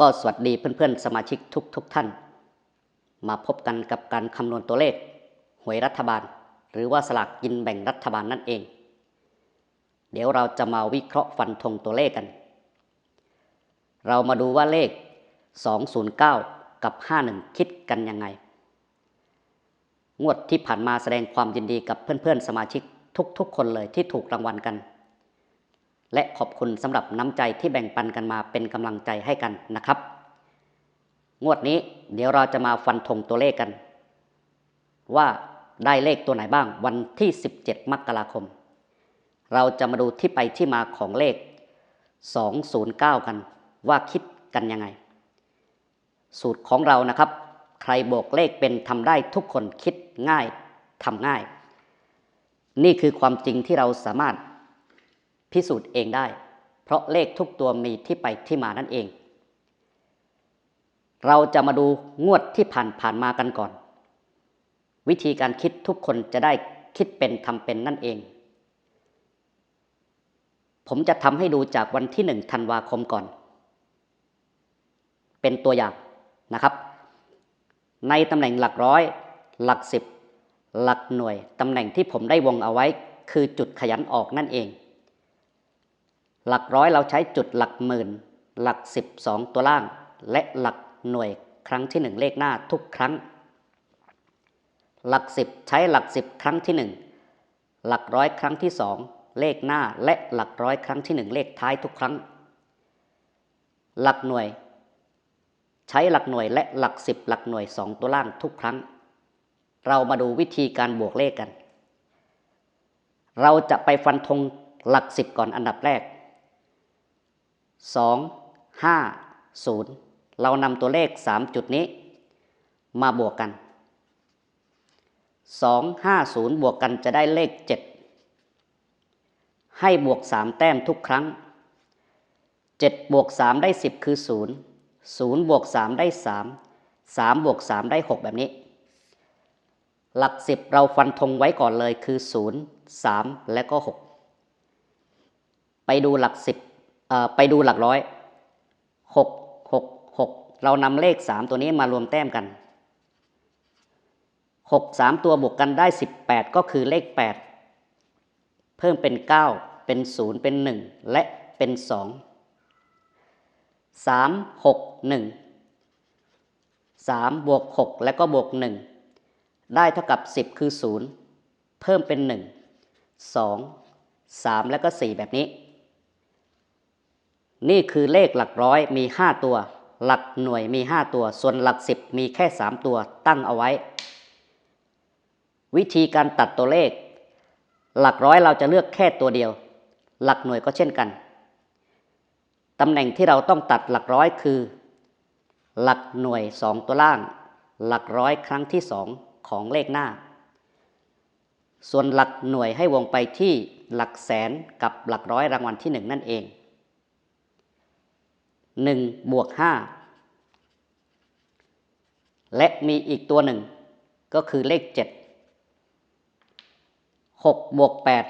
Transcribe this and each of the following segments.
ก็สวัสดีเพื่อนๆ สมาชิกทุกทุกท่าน มาพบกันกับการคำนวณตัวเลข หวยรัฐบาล หรือว่าสลากกินแบ่งรัฐบาลนั่นเอง เดี๋ยวเราจะมาวิเคราะห์ฟันธงตัวเลขกัน เรามาดูว่าเลข 209 กับ 51 คิดกันยังไง งวดที่ผ่านมาแสดงความยินดีกับเพื่อนๆ สมาชิกทุกๆ คนเลยที่ถูกรางวัลกัน และขอบคุณสำหรับน้ำใจที่แบ่งปันกันมาเป็นกำลังใจให้กันนะครับ งวดนี้เดี๋ยวเราจะมาฟันธงตัวเลขกัน ว่าได้เลขตัวไหนบ้างวันที่ 17 มกราคม เราจะมาดูที่ไปที่มาของเลข 209 กัน ว่าคิดกันยังไง สูตรของเรานะครับ ใครบวกเลขเป็นทำได้ทุกคนคิดง่ายทำง่าย นี่คือความจริงที่เราสามารถ พิสูจน์เองได้ เพราะเลขทุกตัวมีที่ไปที่มานั่นเอง เราจะมาดูงวดที่ผ่านผ่านมากันก่อน วิธีการคิดทุกคนจะได้คิดเป็นทำเป็นนั่นเอง ผมจะทำให้ดูจากวันที่หนึ่งธันวาคมก่อน เป็นตัวอย่างนะครับ ในตำแหน่งหลักร้อย หลักสิบหลักหน่วยตำแหน่งที่ผมได้วงเอาไว้ คือจุดขยันออกนั่นเอง หลักร้อยเราใช้จุดหลักหมื่น หลักสิบสองตัวล่าง และหลักหน่วยครั้งที่หนึ่งเลขหน้าทุกครั้ง หลักสิบใช้หลักสิบครั้งที่หนึ่งหลักร้อยครั้งที่สองเลขหน้าและหลักร้อยครั้งที่หนึ่งเลขท้ายทุกครั้ง หลักหน่วย ใช้หลักหน่วยและหลักสิบหลักหน่วยสองตัวล่างทุกครั้ง เรามาดูวิธีการบวกเลขกัน เราจะไปฟันธงหลักสิบก่อนอันดับแรก สองห้าศูนย์เรานำตัวเลขสามจุดนี้ มาบวกกันสองห้าศูนย์บวกกันจะได้เลขเจ็ดให้บวกสามแต้มทุกครั้งเจ็ดบวกสามได้สิบคือศูนย์ศูนย์บวกสามได้สามสามบวกสามได้หกแบบนี้ หลักสิบเราฟันธงไว้ก่อนเลยคือศูนย์สามและก็หกไปดูหลักสิบ ไปดูหลักร้อยหกหกหกเรานำเลขสามตัวนี้มารวมแต้มกันหกสามตัวบวกกันได้สิบแปดก็คือเลขแปดเพิ่มเป็นเก้าเป็นศูนย์เป็นหนึ่งและเป็นสองสามหกหนึ่งสามบวกหกแล้วก็บวกหนึ่งได้เท่ากับสิบคือศูนย์เพิ่มเป็นหนึ่งสองสามแล้วก็สี่แบบนี้ นี่คือเลขหลักร้อยมี 5 ตัว หลักหน่วยมี 5 ตัว ส่วนหลักสิบมีแค่ 3 ตัวตั้งเอาไว้ วิธีการตัดตัวเลข หลักร้อยเราจะเลือกแค่ตัวเดียว หลักหน่วยก็เช่นกัน ตำแหน่งที่เราต้องตัดหลักร้อยคือ หลักหน่วย 2 ตัวล่าง หลักร้อยครั้งที่ 2 ของเลขหน้า ส่วนหลักหน่วยให้วงไปที่หลักแสนกับหลักร้อยรางวัลที่ 1 นั่นเอง หนึ่งบวกห้าและมีอีกตัวหนึ่ง ก็คือเลขเจ็ดหกบวกแปด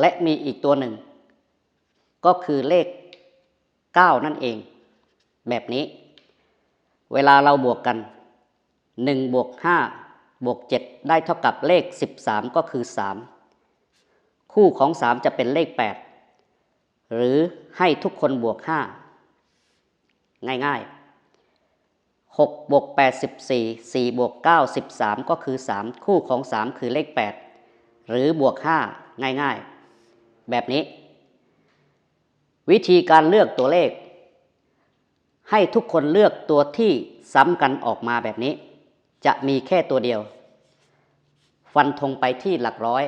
และมีอีกตัวหนึ่ง ก็คือเลขเก้านั่นเอง แบบนี้ เวลาเราบวกกันหนึ่งบวกห้าบวกเจ็ดได้เท่ากับเลขสิบสามก็คือสามคู่ของสามจะเป็นเลขแปด หรือให้ทุกคนบวกห้าง่ายๆหกบวกแปดสิบสี่สี่บวกเก้าสิบสามก็คือสามคู่ของสามคือเลขแปดหรือบวกห้าง่ายๆ แบบนี้ วิธีการเลือกตัวเลข ให้ทุกคนเลือกตัวที่ซ้ำกันออกมาแบบนี้ จะมีแค่ตัวเดียว ฟันธงไปที่หลักร้อย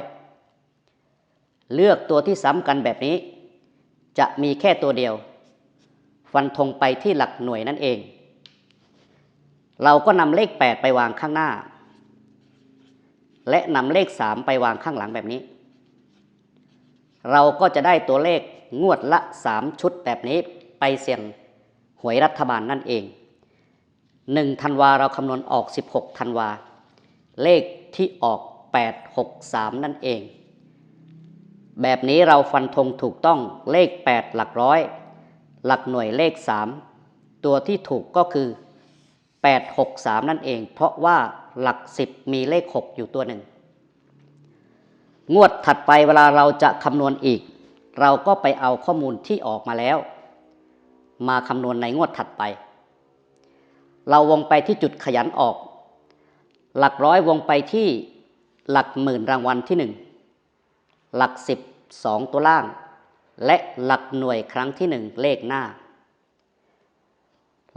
เลือกตัวที่ซ้ำกันแบบนี้ จะมีแค่ตัวเดียว ฟันธงไปที่หลักหน่วยนั่นเอง เราก็นำเลข 8 ไปวางข้างหน้า และนำเลข 3 ไปวางข้างหลังแบบนี้ เราก็จะได้ตัวเลขงวดละ 3 ชุดแบบนี้ไปเสี่ยงหวยรัฐบาลนั่นเอง1ธันวาเราคำนวณออก 16ธันวา เลขที่ออก 863 นั่นเอง แบบนี้เราฟันธงถูกต้องเลข 8 หลักร้อย หลักหน่วยเลข 3 ตัวที่ถูกก็คือ 863 นั่นเอง เพราะว่าหลัก 10 มีเลข 6 อยู่ตัวหนึ่ง งวดถัดไปเวลาเราจะคำนวณอีก เราก็ไปเอาข้อมูลที่ออกมาแล้ว มาคำนวณในงวดถัดไป เราวงไปที่จุดขยันออก หลักร้อยวงไปที่หลักหมื่นรางวัลที่หนึ่ง หลักสิบสองตัวล่าง และหลักหน่วยครั้งที่หนึ่งเลขหน้า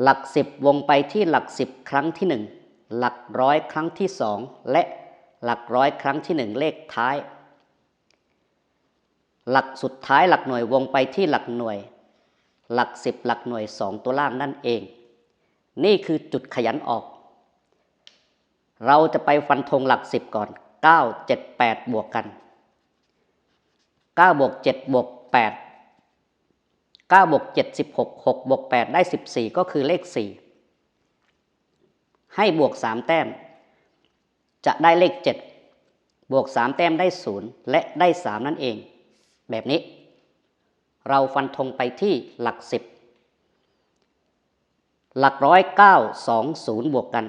หลักสิบวงไปที่หลักสิบครั้งที่หนึ่งหลักร้อยครั้งที่สองและหลักร้อยครั้งที่หนึ่งเลขท้าย หลักสุดท้ายหลักหน่วยวงไปที่หลักหน่วย หลักสิบหลักหน่วยสองตัวล่างนั่นเอง นี่คือจุดขยันออก เราจะไปฟันธงหลักสิบก่อน 9 7 8 บวกกัน 9บวก7บวก8 9บวก7 16 6บวก8ได้ 14 ก็คือเลข 4 ให้บวก 3 แต้ม จะได้เลข 7 บวก 3 แต้มได้ 0 และได้ 3 นั่นเอง แบบนี้ เราฟันธงไปที่หลัก 10 หลักร้อยเก้าสองศูนย์บวกกัน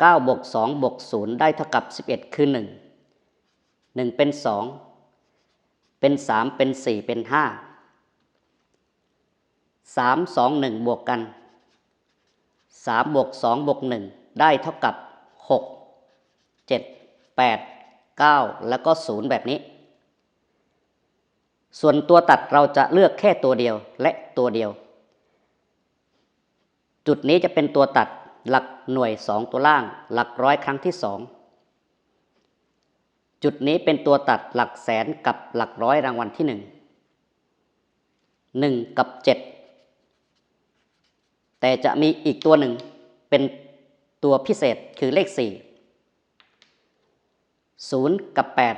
เก้าบวกสองบวกศูนย์ได้เท่ากับสิบเอ็ดคือหนึ่ง หนึ่งเป็นสองเป็นสามเป็นสี่เป็นห้าสามสองหนึ่งบวกกันสามบวกสองบวกหนึ่งได้เท่ากับหกเจ็ดแปดเก้าแล้วก็ศูนย์แบบนี้ ส่วนตัวตัดเราจะเลือกแค่ตัวเดียวและตัวเดียว จุดนี้จะเป็นตัวตัดหลักหน่วยสองตัวล่าง หลักร้อยครั้งที่สอง จุดนี้เป็นตัวตัดหลักแสนกับหลักร้อยรางวัลที่หนึ่งหนึ่งกับเจ็ดแต่จะมีอีกตัวหนึ่งเป็นตัวพิเศษคือเลขสี่ศูนย์กับแปด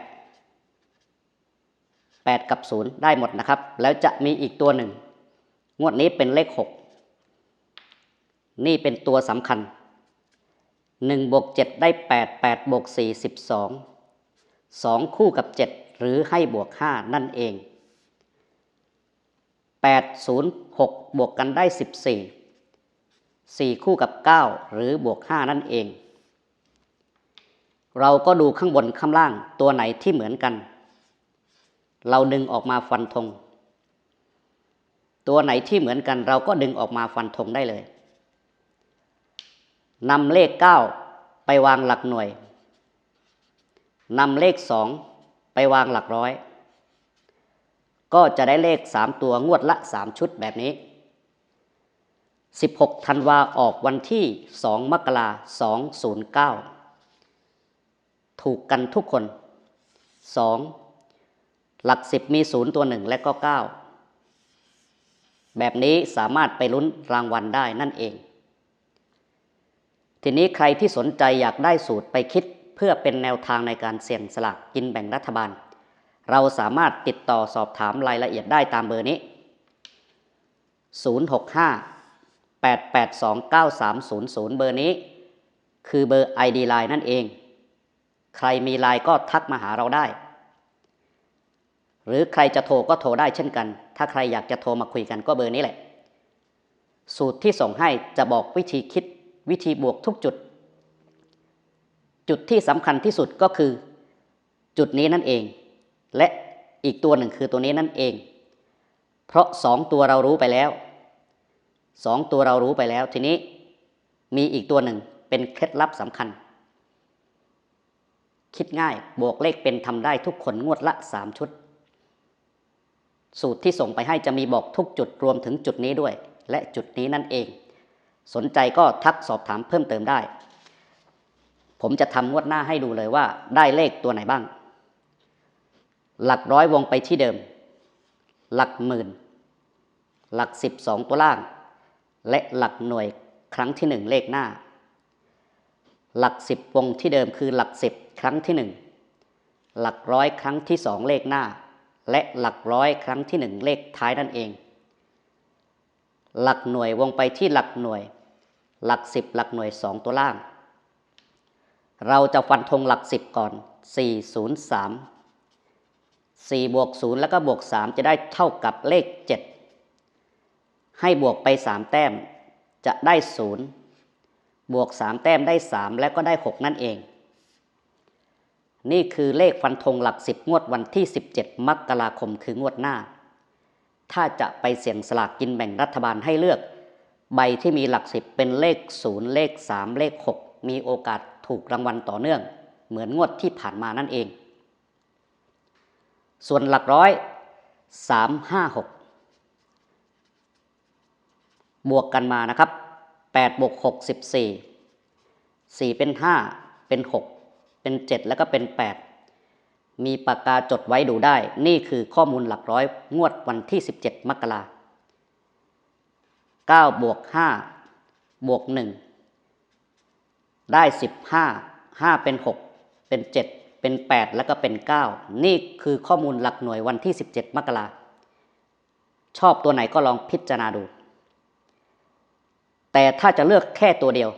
แปดกับศูนย์ได้หมดนะครับ แล้วจะมีอีกตัวหนึ่งงวดนี้เป็นเลขหกนี่เป็นตัวสำคัญ1บวก7ได้8 8บวก4 12 2 คู่กับ 7 หรือให้บวก 5 นั่นเอง 8 0 6 บวกกันได้ 14 4 คู่กับ 9 หรือบวก 5 นั่นเอง เราก็ดูข้างบนข้างล่างตัวไหนที่เหมือนกัน เราดึงออกมาฟันธงตัวไหนที่เหมือนกันเราก็ดึงออกมาฟันธงได้เลยนำเลข 9 ไปวางหลักหน่วย นำเลข2ไปวางหลักร้อย ก็จะได้เลข3ตัวงวดละ3ชุดแบบนี้ 16ธันวาออกวันที่2มกรา209ถูกกันทุกคน 2. หลัก10มี0ตัว1และก็ 9 แบบนี้สามารถไปลุ้นรางวัลได้นั่นเอง ทีนี้ใครที่สนใจอยากได้สูตรไปคิด เพื่อเป็นแนวทางในการเสี่ยงสลากกินแบ่งรัฐบาล เราสามารถติดต่อสอบถามรายละเอียดได้ตามเบอร์นี้ 065 882 9300 เบอร์นี้ คือเบอร์ ID Line นั่นเอง ใครมีไลน์ก็ทักมาหาเราได้ หรือใครจะโทรก็โทรได้เช่นกัน ถ้าใครอยากจะโทรมาคุยกันก็เบอร์นี้แหละ สูตรที่ส่งให้จะบอกวิธีคิดวิธีบวกทุกจุด จุดที่สำคัญที่สุดก็คือ จุดนี้นั่นเอง และอีกตัวหนึ่งคือตัวนี้นั่นเอง เพราะสองตัวเรารู้ไปแล้วสองตัวเรารู้ไปแล้ว ทีนี้มีอีกตัวหนึ่งเป็นเคล็ดลับสำคัญ คิดง่ายบวกเลขเป็นทำได้ทุกคนงวดละสามชุด สูตรที่ส่งไปให้จะมีบอกทุกจุดรวมถึงจุดนี้ด้วย และจุดนี้นั่นเอง สนใจก็ทักสอบถามเพิ่มเติมได้ ผมจะทำงวดหน้าให้ดูเลยว่า ได้เลขตัวไหนบ้าง หลักร้อยวงไปที่เดิม หลักหมื่น หลักสิบสองตัวล่าง และหลักหน่วยครั้งที่หนึ่งเลขหน้า หลักสิบวงที่เดิมคือหลักสิบครั้งที่หนึ่งหลักร้อยครั้งที่สองเลขหน้า และหลักร้อยครั้งที่หนึ่งเลขท้ายนั่นเอง หลักหน่วยวงไปที่หลักหน่วย หลักสิบหลักหน่วยสองตัวล่าง เราจะฟันธงหลักสิบก่อนสี่ศูนย์สามสี่บวกศูนย์แล้วก็บวกสามจะได้เท่ากับเลขเจ็ดให้บวกไปสามแต้มจะได้ศูนย์บวกสามแต้มได้สามแล้วก็ได้หกนั่นเอง นี่คือเลขฟันธงหลักสิบงวดวันที่ 17 มกราคมคืองวดหน้า ถ้าจะไปเสี่ยงสลากกินแบ่งรัฐบาลให้เลือก ใบที่มีหลักสิบเป็นเลขศูนย์เลขสามเลขหกมีโอกาส ถูกรางวัลต่อเนื่อง เหมือนงวดที่ผ่านมานั่นเอง ส่วนหลักร้อยสามห้าหกบวกกันมานะครับแปดบวกหกสิบสี่สี่เป็นห้าเป็นหกเป็นเจ็ดแล้วก็เป็นแปดมีปากกาจดไว้ดูได้ นี่คือข้อมูลหลักร้อยงวดวันที่ 17 มกราเก้าบวกห้าบวกหนึ่ง ได้สิบห้าห้าเป็นหกเป็นเจ็ดเป็นแปดแล้วก็เป็นเก้านี่คือข้อมูลหลักหน่วยวันที่17มกราชอบตัวไหนก็ลองพิจารณาดู แต่ถ้าจะเลือกแค่ตัวเดียว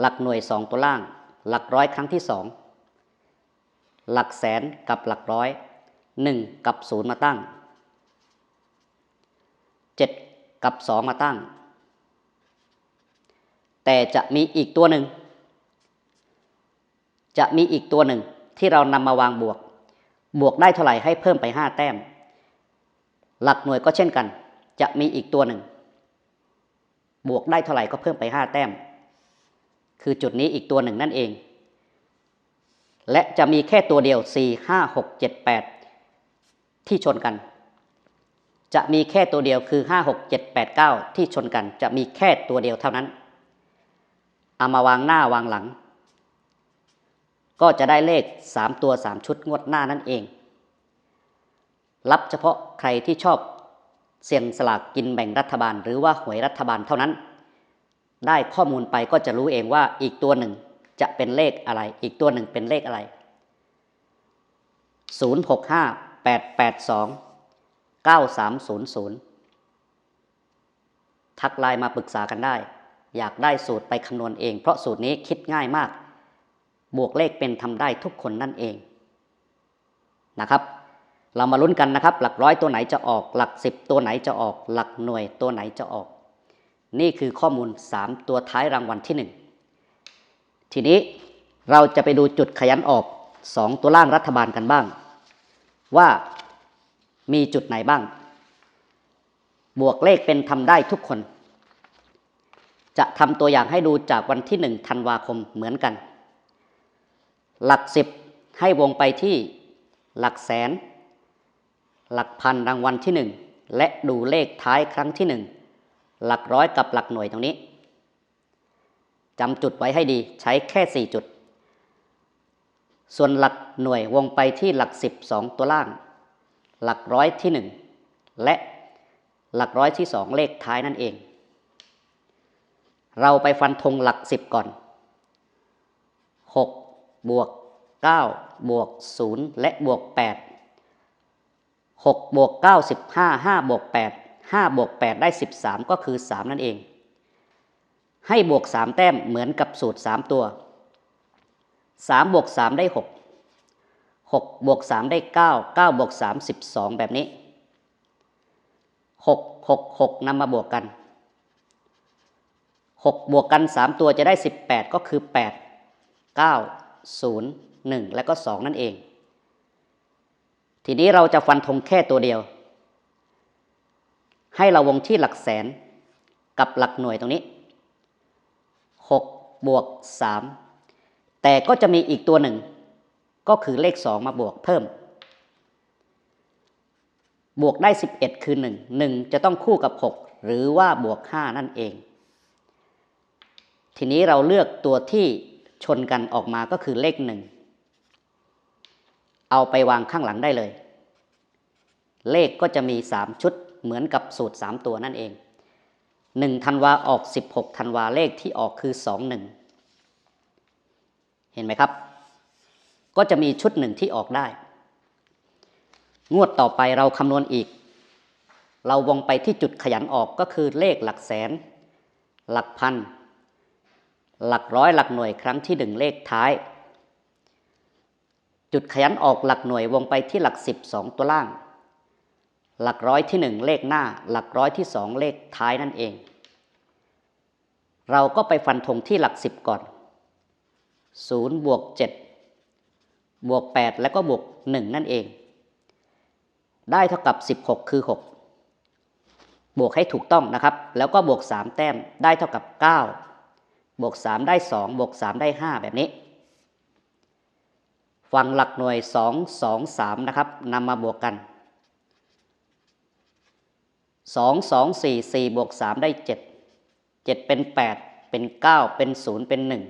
หลักหน่วยสองตัวล่าง หลักร้อยครั้งที่สองหลักแสนกับหลักร้อยหนึ่งกับศูนย์มาตั้งเจ็ดกับสองมาตั้ง แต่จะมีอีกตัวหนึ่ง จะมีอีกตัวหนึ่งที่เรานำมาวางบวก บวกได้เท่าไหร่ให้เพิ่มไปห้าแต้ม หลักหน่วยก็เช่นกัน จะมีอีกตัวหนึ่ง บวกได้เท่าไหร่ก็เพิ่มไปห้าแต้ม คือจุดนี้อีกตัวหนึ่งนั่นเอง และจะมีแค่ตัวเดียว 4 5 6 7 8 ที่ชนกัน จะมีแค่ตัวเดียวคือ 5 6 7 8 9 ที่ชนกัน จะมีแค่ตัวเดียวเท่านั้น เอามาวางหน้าวางหลัง ก็จะได้เลข 3 ตัว 3 ชุดงวดหน้านั่นเอง รับเฉพาะใครที่ชอบเสี่ยงสลากกินแบ่งรัฐบาล หรือว่าหวยรัฐบาลเท่านั้น ได้ข้อมูลไปก็จะรู้เองว่าอีกตัวหนึ่งจะเป็นเลขอะไร อีกตัวหนึ่งเป็นเลขอะไร 0 6 5 8 8 2 9 3 0 0 ทักไลน์มาปรึกษากันได้ อยากได้สูตรไปคำนวณเอง เพราะสูตรนี้คิดง่ายมาก บวกเลขเป็นทำได้ทุกคนนั่นเองนะครับ เรามาลุ้นกันนะครับ หลักร้อยตัวไหนจะออก หลักสิบตัวไหนจะออก หลักหน่วยตัวไหนจะออก นี่คือข้อมูล 3 ตัวท้ายรางวัลที่ 1 ทีนี้เราจะไปดูจุดขยันออก 2 ตัวล่างรัฐบาลกันบ้าง ว่ามีจุดไหนบ้าง บวกเลขเป็นทำได้ทุกคน จะทำตัวอย่างให้ดูจากวันที่ 1 ธันวาคมเหมือนกัน หลักสิบให้วงไปที่หลักแสน หลักพันรางวัลที่หนึ่งและดูเลขท้ายครั้งที่หนึ่งหลักร้อยกับหลักหน่วยตรงนี้จำจุดไว้ให้ดีใช้แค่ 4 จุด ส่วนหลักหน่วยวงไปที่หลักสิบสองตัวล่าง หลักร้อยที่หนึ่งและหลักร้อยที่สองเลขท้ายนั่นเอง เราไปฟันธงหลักสิบก่อน 6 บวก 9 บวก 0 และบวก 8 6 บวก 9 15 5 บวก 8 5 บวก 8 ได้ 13 ก็คือ 3 นั่นเอง ให้บวก 3 แต้มเหมือนกับสูตร 3 ตัว 3 บวก 3 ได้ 6 6 บวก 3 ได้ 9 9 บวก 3 12 แบบนี้ 6 6 6นำมาบวกกัน 6 บวกกัน 3 ตัวจะได้ 18 ก็คือ 8 9 0 1 และก็ 2 นั่นเอง ทีนี้เราจะฟันธงแค่ตัวเดียว ให้เราวงที่หลักแสนกับหลักหน่วยตรงนี้ 6 บวก 3 แต่ก็จะมีอีกตัวหนึ่ง ก็คือเลข 2 มาบวกเพิ่ม บวกได้ 11 คือ 1 1 จะต้องคู่กับ 6 หรือว่าบวก 5 นั่นเอง ทีนี้เราเลือกตัวที่ชนกันออกมาก็คือเลขหนึ่ง เอาไปวางข้างหลังได้เลย เลขก็จะมี 3 ชุดเหมือนกับสูตร 3 ตัวนั่นเอง1ธันวาออก 16ธันวาเลขที่ออกคือ 21 เห็นไหมครับ ก็จะมีชุดหนึ่งที่ออกได้ งวดต่อไปเราคำนวณอีก เราวงไปที่จุดขยันออกก็คือเลขหลักแสน หลักพัน หลักร้อยหลักหน่วยครั้งที่หนึ่งเลขท้าย จุดขยันออกหลักหน่วยวงไปที่หลักสิบสองตัวล่าง หลักร้อยที่หนึ่งเลขหน้า หลักร้อยที่สองเลขท้ายนั่นเอง เราก็ไปฟันธงที่หลักสิบก่อนศูนย์บวกเจ็ดบวกแปดแล้วก็บวกหนึ่งนั่นเอง ได้เท่ากับสิบหกคือหกบวกให้ถูกต้องนะครับ แล้วก็บวกสามแต้มได้เท่ากับเก้า บวกสามได้สองบวกสามได้ห้าแบบนี้ ฝั่งหลักหน่วยสองสองสามนะครับนำมาบวกกันสองสองสี่สี่บวกสามได้เจ็ดเจ็ดเป็นแปดเป็นเก้าเป็นศูนย์เป็นหนึ่ง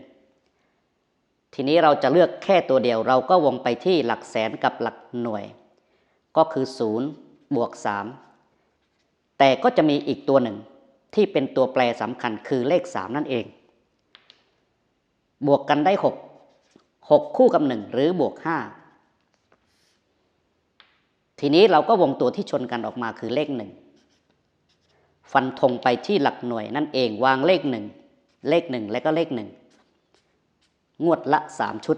ทีนี้เราจะเลือกแค่ตัวเดียวเราก็วงไปที่หลักแสนกับหลักหน่วย ก็คือศูนย์บวกสามแต่ก็จะมีอีกตัวหนึ่งที่เป็นตัวแปรสำคัญคือเลขสามนั่นเอง บวกกันได้หกหกคู่กับหนึ่งหรือบวกห้าทีนี้เราก็วงตัวที่ชนกันออกมาคือเลขหนึ่งฟันธงไปที่หลักหน่วยนั่นเองวางเลขหนึ่งเลขหนึ่งและก็เลขหนึ่งงวดละสามชุด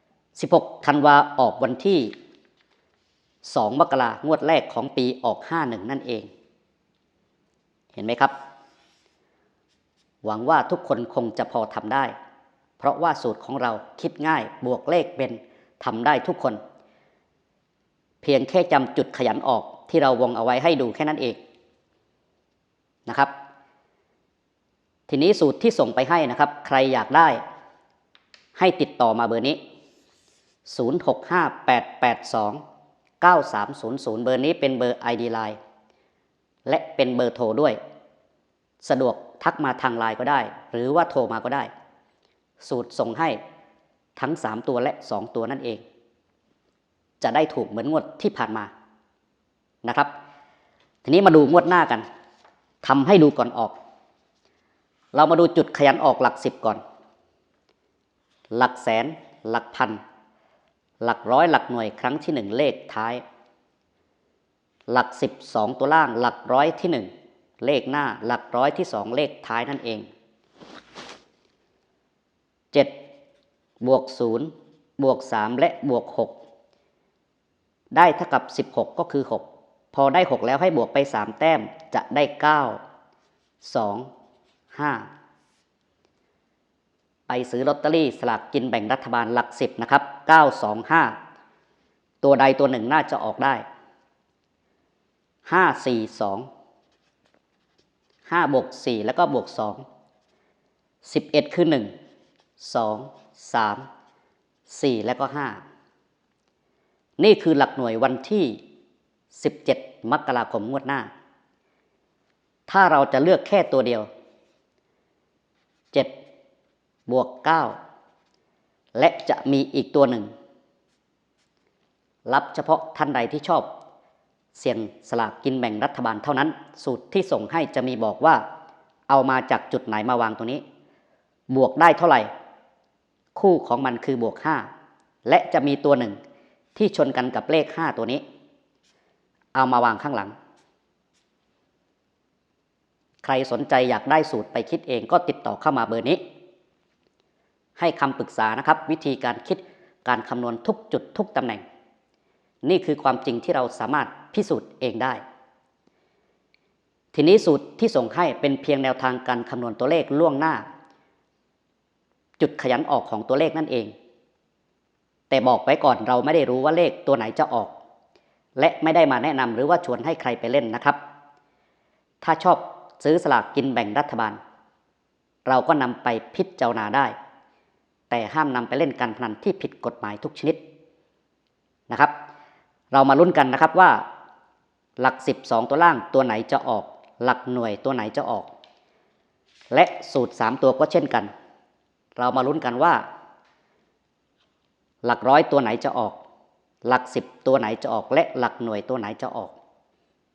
16ธันวาออกวันที่ 2 มกรางวดแรกของปีออก 51 นั่นเอง เห็นไหมครับ หวังว่าทุกคนคงจะพอทำได้ เพราะว่าสูตรของเราคิดง่ายบวกเลขเป็นทำได้ทุกคน เพียงแค่จำจุดขยันออกที่เราวงเอาไว้ให้ดูแค่นั้นเองนะครับ ทีนี้สูตรที่ส่งไปให้นะครับ ใครอยากได้ ให้ติดต่อมาเบอร์นี้ 0658829300 เบอร์นี้เป็นเบอร์ ID Line และเป็นเบอร์โทรด้วย สะดวกทักมาทางไลน์ก็ได้ หรือว่าโทรมาก็ได้ สูตรส่งให้ทั้ง 3 ตัวและ 2 ตัวนั่นเอง จะได้ถูกเหมือนงวดที่ผ่านมานะครับ ทีนี้มาดูงวดหน้ากันทำให้ดูก่อนออก เรามาดูจุดขยันออกหลักสิบก่อน หลักแสน หลักพัน หลักร้อยหลักหน่วยครั้งที่หนึ่งเลขท้าย หลักสิบสองตัวล่าง หลักร้อยที่หนึ่งเลขหน้า หลักร้อยที่สองเลขท้ายนั่นเอง เจ็ดบวกศูนย์บวกสามและบวกหกได้เท่ากับสิบหกก็คือหกพอได้หกแล้วให้บวกไปสามแต้มจะได้เก้าสองห้าไปซื้อลอตเตอรี่สลากกินแบ่งรัฐบาลหลักสิบนะครับเก้าสองห้าตัวใดตัวหนึ่งน่าจะออกได้ห้าสี่สองห้าบวกสี่แล้วก็บวกสองสิบเอ็ดคือห นึ่งสองสามสี่แล้วก็ห้านี่คือหลักหน่วยวันที่ 17 มกราคมงวดหน้า ถ้าเราจะเลือกแค่ตัวเดียว 7 บวก 9 และจะมีอีกตัวหนึ่ง รับเฉพาะท่านใดที่ชอบ เสี่ยงสลากกินแบ่งรัฐบาลเท่านั้น สูตรที่ส่งให้จะมีบอกว่าเอามาจากจุดไหนมาวางตรงนี้ บวกได้เท่าไหร่ คู่ของมันคือบวก 5 และจะมีตัวหนึ่งที่ชนกันกับเลข 5 ตัวนี้ เอามาวางข้างหลัง ใครสนใจอยากได้สูตรไปคิดเองก็ติดต่อเข้ามาเบอร์นี้ ให้คำปรึกษานะครับ วิธีการคิดการคำนวณทุกจุดทุกตำแหน่ง นี่คือความจริงที่เราสามารถพิสูจน์เองได้ ทีนี้สูตรที่ส่งให้เป็นเพียงแนวทางการคำนวณตัวเลขล่วงหน้า จุดขยันออกของตัวเลขนั่นเอง แต่บอกไว้ก่อนเราไม่ได้รู้ว่าเลขตัวไหนจะออก และไม่ได้มาแนะนำหรือว่าชวนให้ใครไปเล่นนะครับ ถ้าชอบซื้อสลากกินแบ่งรัฐบาล เราก็นำไปพิจารณาได้ แต่ห้ามนำไปเล่นการพนันที่ผิดกฎหมายทุกชนิดนะครับ เรามาลุ้นกันนะครับว่า หลักสิบสองตัวล่างตัวไหนจะออก หลักหน่วยตัวไหนจะออก และสูตรสามตัวก็เช่นกัน เรามาลุ้นกันว่า หลักร้อยตัวไหนจะออก หลักสิบตัวไหนจะออก และหลักหน่วยตัวไหนจะออก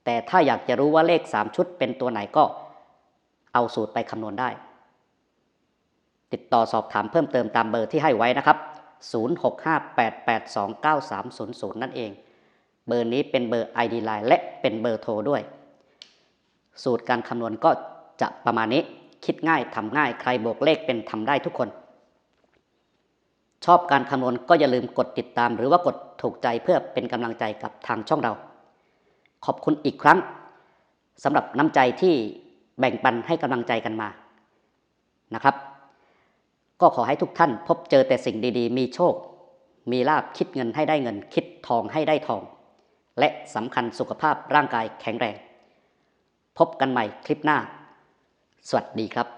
แต่ถ้าอยากจะรู้ว่าเลขสามชุดเป็นตัวไหนก็เอาสูตรไปคำนวณได้ ติดต่อสอบถามเพิ่มเติมตามเบอร์ที่ให้ไว้นะครับ 0658829300 นั่นเอง เบอร์นี้เป็นเบอร์ ID Line และเป็นเบอร์โทรด้วย สูตรการคำนวณก็จะประมาณนี้ คิดง่ายทำง่ายใครบวกเลขเป็นทำได้ทุกคน ชอบการคำนวณก็อย่าลืมกดติดตาม หรือว่ากดถูกใจเพื่อเป็นกำลังใจกับทางช่องเรา ขอบคุณอีกครั้งสำหรับน้ำใจที่แบ่งปันให้กำลังใจกันมานะครับ ก็ขอให้ทุกท่านพบเจอแต่สิ่งดีๆ มีโชค มีลาบคิดเงินให้ได้เงิน คิดทองให้ได้ทอง และสำคัญสุขภาพร่างกายแข็งแรง พบกันใหม่คลิปหน้า สวัสดีครับ